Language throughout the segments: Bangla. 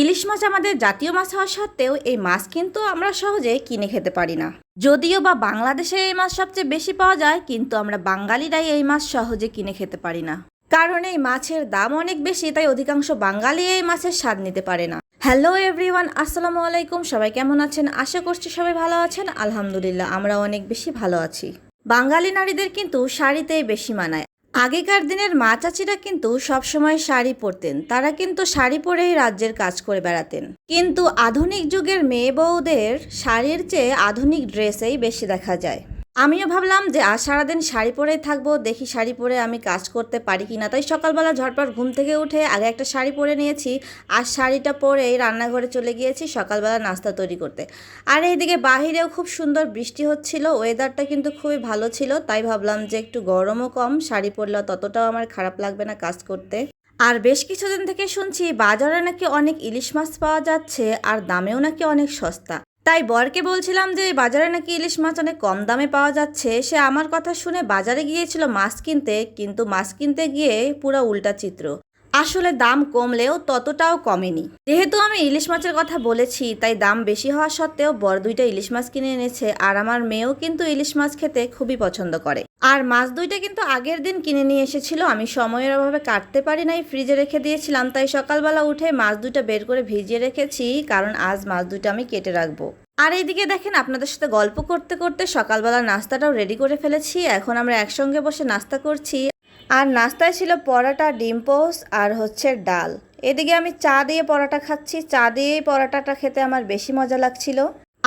ইলিশ মাছ আমাদের জাতীয় মাছ হওয়া সত্ত্বেও এই মাছ কিন্তু আমরা সহজে কিনে খেতে পারি না। যদিও বা বাংলাদেশে এই মাছ সবচেয়ে বেশি পাওয়া যায়, কিন্তু আমরা বাঙালিরাই এই মাছ সহজে কিনে খেতে পারি না। কারণ এই মাছের দাম অনেক বেশি, তাই অধিকাংশ বাঙালি এই মাছের স্বাদ নিতে পারে না। হ্যালো এভরিওয়ান, আসসালামু আলাইকুম। সবাই কেমন আছেন? আশা করছি সবাই ভালো আছেন। আলহামদুলিল্লাহ, আমরা অনেক বেশি ভালো আছি। বাঙালি নারীদের কিন্তু শাড়িতেই বেশি মানায়। আগেকার দিনের মা চাচিরা কিন্তু সবসময় শাড়ি পরতেন। তারা কিন্তু শাড়ি পরেই রাজ্যের কাজ করে বেড়াতেন। কিন্তু আধুনিক যুগের মেয়ে বউদের শাড়ির চেয়ে আধুনিক ড্রেসেই বেশি দেখা যায়। আমিও ভাবলাম যে, আজ সারাদিন শাড়ি পরেই থাকব, দেখি শাড়ি পরে আমি কাজ করতে পারি কি না তাই সকালবেলা ঝটপট ঘুম থেকে উঠে আগে একটা শাড়ি পরে নিয়েছি, আর শাড়িটা পরেই রান্নাঘরে চলে গিয়েছি সকালবেলা নাস্তা তৈরি করতে। আর এইদিকে বাহিরেও খুব সুন্দর বৃষ্টি হচ্ছিল ওয়েদারটা কিন্তু খুবই ভালো ছিল, তাই ভাবলাম যে, একটু গরমও কম, শাড়ি পরলে ততটাও আমার খারাপ লাগবে না কাজ করতে। আর বেশ কিছুদিন থেকে শুনছি বাজারে নাকি অনেক ইলিশ মাছ পাওয়া যাচ্ছে, আর দামেও নাকি অনেক সস্তা। তাই বরকে বলছিলাম যে, বাজারে নাকি ইলিশ মাছ অনেক কম দামে পাওয়া যাচ্ছে। সে আমার কথা শুনে বাজারে গিয়েছিল মাছ কিনতে, কিন্তু মাছ কিনতে গিয়ে পুরো উল্টা চিত্র। আসলে দাম কমলেও ততটাও কমেনি। যেহেতু আমি ইলিশ মাছের কথা বলেছি, তাই দাম বেশি হওয়া সত্ত্বেও বর দুইটা ইলিশ মাছ কিনে এনেছে, আর আমার মেয়েও কিন্তু ইলিশ মাছ খেতে খুবই পছন্দ করে। আর মাছ দুইটা কিন্তু আগের দিন কিনে নিয়ে এসেছিল, আমি সময়ের অভাবে কাটতে পারি নাই, ফ্রিজে রেখে দিয়েছিলাম, তাই সকালবেলা উঠে মাছ দুইটা বের করে ভিজিয়ে রেখেছি, কারণ আজ মাছ দুইটা আমি কেটে রাখব। আর এইদিকে দেখেন আপনাদের সাথে গল্প করতে করতে সকালবেলা নাস্তাটাও রেডি করে ফেলেছি। এখন আমরা একসঙ্গে বসে নাস্তা করছি। আর নাস্তায় ছিল পরাটা, ডিম পোস আর হচ্ছে ডাল। এদিকে আমি চা দিয়ে পরাটা খাচ্ছি। চা দিয়েই পরাটাটা খেতে আমার বেশি মজা লাগছিল।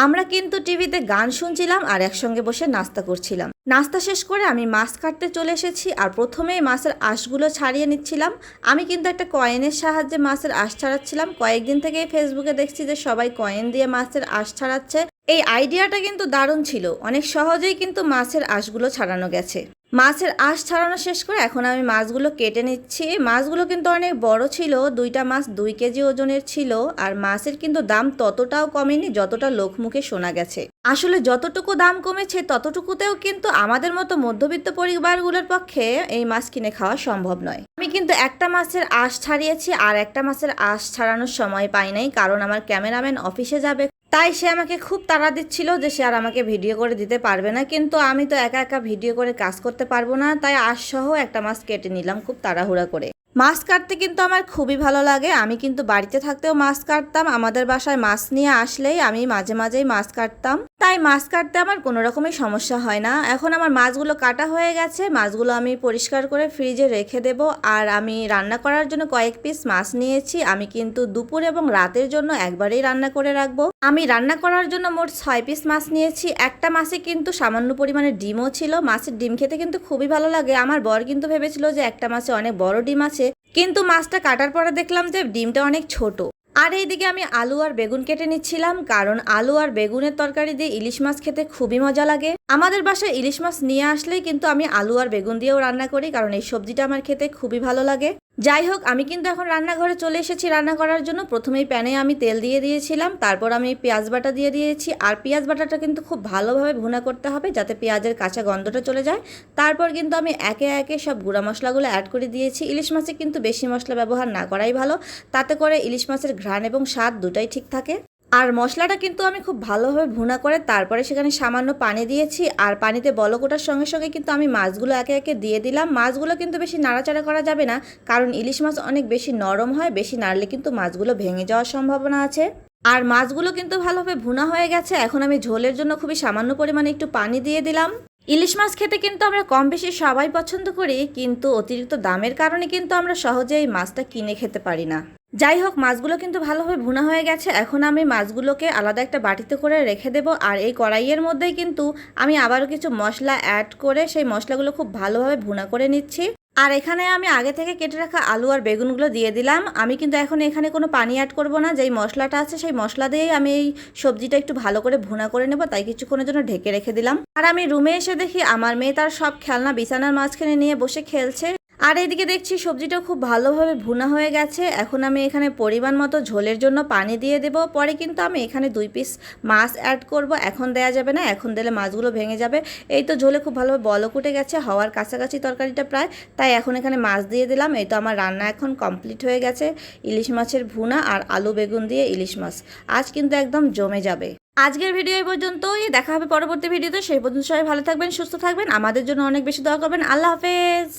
আমরা কিন্তু টিভিতে গান শুনছিলাম আর একসঙ্গে বসে নাস্তা করছিলাম। নাস্তা শেষ করে আমি মাছ কাটতে চলে এসেছি আর প্রথমেই মাছের আঁশগুলো ছাড়িয়ে নিচ্ছিলাম। আমি কিন্তু একটা কয়েনের সাহায্যে মাছের আঁশ ছাড়াচ্ছিলাম। কয়েকদিন থেকেই ফেসবুকে দেখছি যে সবাই কয়েন দিয়ে মাছের আঁশ ছাড়াচ্ছে। এই আইডিয়াটা কিন্তু দারুণ ছিল। অনেক সহজেই কিন্তু মাছের আঁশগুলো ছাড়ানো গেছে। মাছের আঁশ ছাড়ানো শেষ করে এখন আমি মাছগুলো কেটে নিচ্ছি। মাছগুলো কিন্তু অনেক বড় ছিল, দুইটা মাছ দুই কেজি ওজনের ছিল আর মাছের কিন্তু দাম ততটাও কমেনি যতটা লোকমুখে শোনা গেছে। আসলে যতটুকু দাম কমেছে ততটুকুতেও কিন্তু আমাদের মতো মধ্যবিত্ত পরিবারগুলোর পক্ষে এই মাছ কিনে খাওয়া সম্ভব নয়। আমি কিন্তু একটা মাছের আঁশ ছাড়িয়েছি আর একটা মাছের আঁশ ছাড়ানোর সময় পাই নাই কারণ আমার ক্যামেরাম্যান অফিসে যাবে। তাই সে আমাকে খুব তাড়া দিচ্ছিল যে সে আর আমাকে ভিডিও করে দিতে পারবে না, কিন্তু আমি তো একা একা ভিডিও করে কাজ করতে পারব না, তাই আঁশসহ একটা মাছ কেটে নিলাম খুব তাড়াহুড়া করে। মাছ কাটতে কিন্তু আমার খুবই ভালো লাগে, আমি কিন্তু বাড়িতে থাকতেও মাছ কাটতাম, আমাদের বাসায় মাছ নিয়ে আসলেই আমি মাঝে মাঝেই মাছ কাটতাম। তাই মাছ কাটতে আমার কোনো রকমের সমস্যা হয় না। এখন আমার মাছগুলো কাটা হয়ে গেছে, মাছগুলো আমি পরিষ্কার করে ফ্রিজে রেখে দেব। আর আমি রান্না করার জন্য কয়েক পিস মাছ নিয়েছি, আমি কিন্তু দুপুর এবং রাতের জন্য একবারেই রান্না করে রাখব। আমি রান্না করার জন্য মোট ছয় পিস মাছ নিয়েছি। একটা মাছে কিন্তু সামান্য পরিমাণে ডিমও ছিল। মাছের ডিম খেতে কিন্তু খুবই ভালো লাগে। আমার বর কিন্তু ভেবেছিল যে একটা মাছে অনেক বড় ডিম আছে। কিন্তু মাছটা কাটার পরে দেখলাম যে ডিমটা অনেক ছোট। আর এইদিকে আমি আলু আর বেগুন কেটে নিচ্ছিলাম, কারণ আলু আর বেগুনের তরকারি দিয়ে ইলিশ মাছ খেতে খুবই মজা লাগে। আমাদের বাসায় ইলিশ মাছ নিয়ে আসলেই কিন্তু আমি আলু আর বেগুন দিয়েও রান্না করি, কারণ এই সবজিটা আমার খেতে খুবই ভালো লাগে। যাই হোক, আমি কিন্তু এখন রান্নাঘরে চলে এসেছি রান্না করার জন্য। প্রথমেই প্যানে আমি তেল দিয়ে দিয়েছিলাম, তারপর আমি পেঁয়াজ বাটা দিয়ে দিয়েছি। আর পেঁয়াজ বাটাটা কিন্তু খুব ভালোভাবে ভুনা করতে হবে যাতে পেঁয়াজের কাঁচা গন্ধটা চলে যায়। তারপর কিন্তু আমি একে একে সব গুঁড়া মশলাগুলো অ্যাড করে দিয়েছি। ইলিশ মাছে কিন্তু বেশি মশলা ব্যবহার না করাই ভালো। তাতে করে ইলিশ মাছের ঘ্রাণ এবং স্বাদ দুটাই ঠিক থাকে। আর মশলাটা কিন্তু আমি খুব ভালোভাবে ভুনা করে তারপরে সেখানে সামান্য পানি দিয়েছি। আর পানিতে বলক ওঠার সঙ্গে সঙ্গে কিন্তু আমি মাছগুলো একে একে দিয়ে দিলাম। মাছগুলো কিন্তু বেশি নাড়াচাড়া করা যাবে না, কারণ ইলিশ মাছ অনেক বেশি নরম হয়, বেশি নাড়লে কিন্তু মাছগুলো ভেঙে যাওয়ার সম্ভাবনা আছে। আর মাছগুলো কিন্তু ভালোভাবে ভুনা হয়ে গেছে। এখন আমি ঝোলের জন্য খুবই সামান্য পরিমাণে একটু পানি দিয়ে দিলাম। ইলিশ মাছ খেতে কিন্তু আমরা কম বেশি সবাই পছন্দ করি, কিন্তু অতিরিক্ত দামের কারণে কিন্তু আমরা সহজে এই মাছটা কিনে খেতে পারি না। যাই হোক মাছগুলো কিন্তু ভালোভাবে ভুনা হয়ে গেছে। এখন আমি মাছগুলোকে আলাদা একটা বাটিতে করে রেখে দেব। আর এই কড়াইয়ের মধ্যেই কিন্তু আমি আবারও কিছু মশলা অ্যাড করে সেই মশলাগুলো খুব ভালোভাবে ভুনা করে নিচ্ছি। আর এখানে আমি আগে থেকে কেটে রাখা আলু আর বেগুনগুলো দিয়ে দিলাম। আমি কিন্তু এখন এখানে কোনো পানি অ্যাড করব না। যেই মশলাটা আছে সেই মশলা দিয়েই আমি এই সবজিটা একটু ভালো করে ভুনা করে নেব। তাই কিছুক্ষণের জন্য ঢেকে রেখে দিলাম। আর আমি রুমে এসে দেখি আমার মেয়ে তার সব খেলনা, বিছানার মাঝখানে নিয়ে বসে খেলছে। আর এদিকে দেখছি সবজিটা খুব ভালোভাবে ভুনা হয়ে গেছে। এখন আমি এখানে পরিমাণ মতো ঝোলের জন্য পানি দিয়ে দেব। পরে কিন্তু আমি এখানে দুই পিস মাছ অ্যাড করব। এখন দেয়া যাবে না, এখন দিলে মাছগুলো ভেঙে যাবে। এই তো ঝোলে খুব ভালোভাবে বলক উঠে গেছে, হওয়ার কাছাকাছি তরকারিটা প্রায়। তাই এখন এখানে মাছ দিয়ে দিলাম। এই তো আমার রান্না এখন কমপ্লিট হয়ে গেছে। ইলিশ মাছের ভুনা আর আলু বেগুন দিয়ে ইলিশ মাছ। আজ কিন্তু একদম জমে যাবে। আজকের ভিডিও এই পর্যন্তই। দেখা হবে পরবর্তী ভিডিওতে। সেই পর্যন্ত সবাই ভালো থাকবেন, সুস্থ থাকবেন। আমাদের জন্য অনেক বেশি দোয়া করবেন। আল্লাহ হাফেজ।